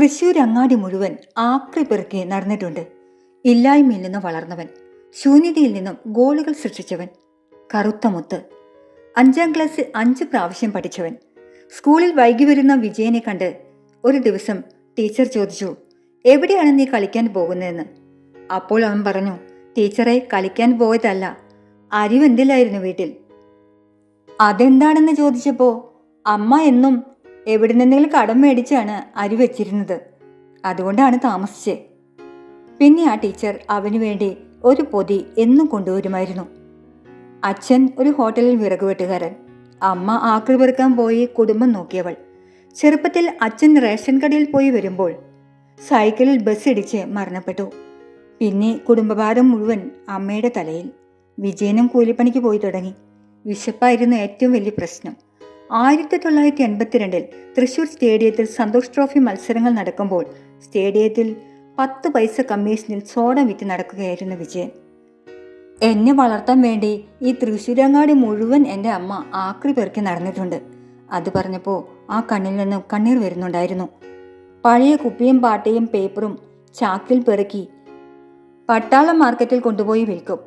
തൃശൂർ അങ്ങാടി മുഴുവൻ ആക്രി പെറുക്കി നടന്നിട്ടുണ്ട്. ഇല്ലായ്മയിൽ നിന്ന് വളർന്നവൻ ശൂന്യതയിൽ നിന്നും ഗോളുകൾ സൃഷ്ടിച്ചവൻ കറുത്ത മുത്ത്. അഞ്ചാം ക്ലാസ്സിൽ അഞ്ച് പ്രാവശ്യം പഠിച്ചവൻ. സ്കൂളിൽ വൈകി വരുന്ന വിജയനെ കണ്ട് ഒരു ദിവസം ടീച്ചർ ചോദിച്ചു എവിടെയാണ് നീ കളിക്കാൻ പോകുന്നതെന്ന്? അപ്പോൾ അവൻ പറഞ്ഞു ടീച്ചറെ കളിക്കാൻ പോയതല്ല അരിവെന്തിലായിരുന്നു വീട്ടിൽ? അതെന്താണെന്ന് ചോദിച്ചപ്പോൾ അമ്മ എന്നും എവിടെ നിന്നെങ്കിലും കടം മേടിച്ചാണ് അരി വെച്ചിരുന്നത്. അതുകൊണ്ടാണ് താമസിച്ചേ. പിന്നെ ആ ടീച്ചർ അവന് വേണ്ടി ഒരു പൊതി എന്നും കൊണ്ടുവരുമായിരുന്നു. അച്ഛൻ ഒരു ഹോട്ടലിൽ വിറക് വെട്ടുകാരൻ. അമ്മ ആക്രി പെറുക്കാൻ പോയി കുടുംബം നോക്കിയവൾ. ചെറുപ്പത്തിൽ അച്ഛൻ റേഷൻ കടയിൽ പോയി വരുമ്പോൾ സൈക്കിളിൽ ബസ് ഇടിച്ച് മരണപ്പെട്ടു. പിന്നെ കുടുംബഭാരം മുഴുവൻ അമ്മയുടെ തലയിൽ. വിജയനും കൂലിപ്പണിക്ക് പോയി തുടങ്ങി. വിശപ്പായിരുന്നു ഏറ്റവും വലിയ പ്രശ്നം. ആയിരത്തി തൊള്ളായിരത്തി എൺപത്തിരണ്ടിൽ തൃശൂർ സ്റ്റേഡിയത്തിൽ സന്തോഷ് ട്രോഫി മത്സരങ്ങൾ നടക്കുമ്പോൾ സ്റ്റേഡിയത്തിൽ പത്ത് പൈസ കമ്മീഷനിൽ സോഡ വിറ്റ് നടക്കുകയായിരുന്നു വിജയൻ. എന്നെ വളർത്താൻ വേണ്ടി ഈ തൃശ്ശൂരങ്ങാടി മുഴുവൻ എന്റെ അമ്മ ആക്രി പെറുക്കി നടന്നിട്ടുണ്ട്. അത് പറഞ്ഞപ്പോൾ ആ കണ്ണിൽ നിന്ന് കണ്ണീർ വരുന്നുണ്ടായിരുന്നു. പഴയ കുപ്പിയും പാട്ടയും പേപ്പറും ചാക്കിൽ പെറുക്കി പട്ടാളം മാർക്കറ്റിൽ കൊണ്ടുപോയി വിൽക്കും.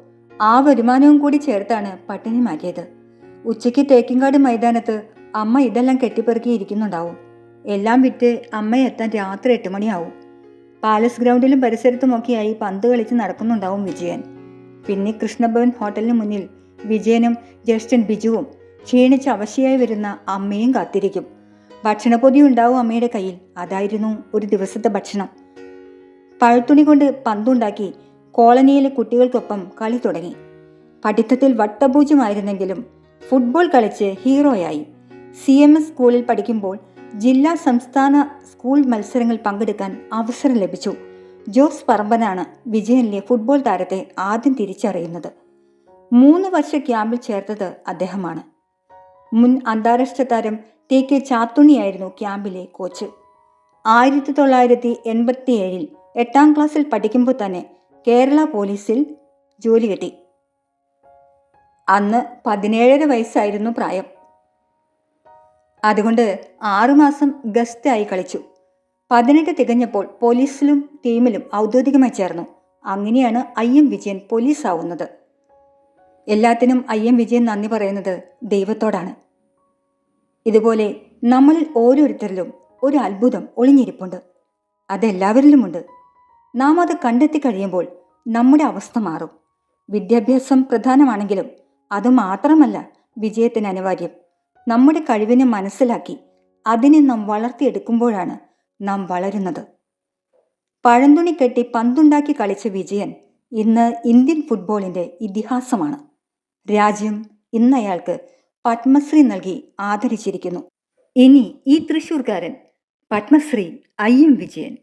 ആ വരുമാനവും കൂടി ചേർത്താണ് പട്ടിണി മാറ്റിയത്. ഉച്ചയ്ക്ക് തേക്കിങ്കാട് മൈതാനത്ത് അമ്മ ഇതെല്ലാം കെട്ടിപ്പെറുക്കി ഇരിക്കുന്നുണ്ടാവും. എല്ലാം വിറ്റ് അമ്മ എത്താൻ രാത്രി എട്ട് മണിയാവും. പാലസ് ഗ്രൗണ്ടിലും പരിസരത്തുമൊക്കെയായി പന്ത് കളിച്ച് നടക്കുന്നുണ്ടാവും വിജയൻ. പിന്നെ കൃഷ്ണഭവൻ ഹോട്ടലിന് മുന്നിൽ വിജയനും ജസ്റ്റിൻ ബിജുവും ക്ഷീണിച്ച് അവശയായി വരുന്ന അമ്മയും കാത്തിരിക്കും. ഭക്ഷണപ്പൊതി ഉണ്ടാവും അമ്മയുടെ കയ്യിൽ. അതായിരുന്നു ഒരു ദിവസത്തെ ഭക്ഷണം. പഴത്തുണി കൊണ്ട് പന്തുണ്ടാക്കി കോളനിയിലെ കുട്ടികൾക്കൊപ്പം കളി തുടങ്ങി. പഠിത്തത്തിൽ വട്ടപൂജ്യമായിരുന്നെങ്കിലും ഫുട്ബോൾ കളിച്ച് ഹീറോയായി. സി എം എസ് സ്കൂളിൽ പഠിക്കുമ്പോൾ ജില്ലാ സംസ്ഥാന സ്കൂൾ മത്സരങ്ങൾ പങ്കെടുക്കാൻ അവസരം ലഭിച്ചു. ജോസ് പറമ്പനാണ് വിജയനിലെ ഫുട്ബോൾ താരത്തെ ആദ്യം തിരിച്ചറിയുന്നത്. മൂന്ന് വർഷ ക്യാമ്പിൽ ചേർത്തത് അദ്ദേഹമാണ്. മുൻ അന്താരാഷ്ട്ര താരം ടി കെ ചാത്തുണിയായിരുന്നു ക്യാമ്പിലെ കോച്ച്. ആയിരത്തി തൊള്ളായിരത്തി എൺപത്തി ഏഴിൽ എട്ടാം ക്ലാസ്സിൽ പഠിക്കുമ്പോൾ തന്നെ കേരള പോലീസിൽ ജോലി കിട്ടി. അന്ന് പതിനേഴര വയസ്സായിരുന്നു പ്രായം. അതുകൊണ്ട് ആറുമാസം ഗസ്റ്റായി കളിച്ചു. പതിനെട്ട് തികഞ്ഞപ്പോൾ പോലീസിലും ടീമിലും ഔദ്യോഗികമായി ചേർന്നു. അങ്ങനെയാണ് ഐ എം വിജയൻ പോലീസ് ആവുന്നത് എല്ലാത്തിനും ഐ എം വിജയൻ നന്ദി പറയുന്നത് ദൈവത്തോടാണ്. ഇതുപോലെ നമ്മളിൽ ഓരോരുത്തരിലും ഒരു അത്ഭുതം ഒളിഞ്ഞിരിപ്പുണ്ട്. അതെല്ലാവരിലുമുണ്ട്. നാം അത് കണ്ടെത്തി കഴിയുമ്പോൾ നമ്മുടെ അവസ്ഥ മാറും. വിദ്യാഭ്യാസം പ്രധാനമാണെങ്കിലും അത് മാത്രമല്ല വിജയത്തിന് അനിവാര്യം. നമ്മുടെ കഴിവിനെ മനസ്സിലാക്കി അതിനെ നാം വളർത്തിയെടുക്കുമ്പോഴാണ് നാം വളരുന്നത്. പഴന്തുണി കെട്ടി പന്തുണ്ടാക്കി കളിച്ച വിജയൻ ഇന്ന് ഇന്ത്യൻ ഫുട്ബോളിന്റെ ഇതിഹാസമാണ്. രാജ്യം ഇന്ന് അയാൾക്ക് പത്മശ്രീ നൽകി ആദരിച്ചിരിക്കുന്നു. ഇനി ഈ തൃശൂർക്കാരൻ പത്മശ്രീ ഐ എം വിജയൻ.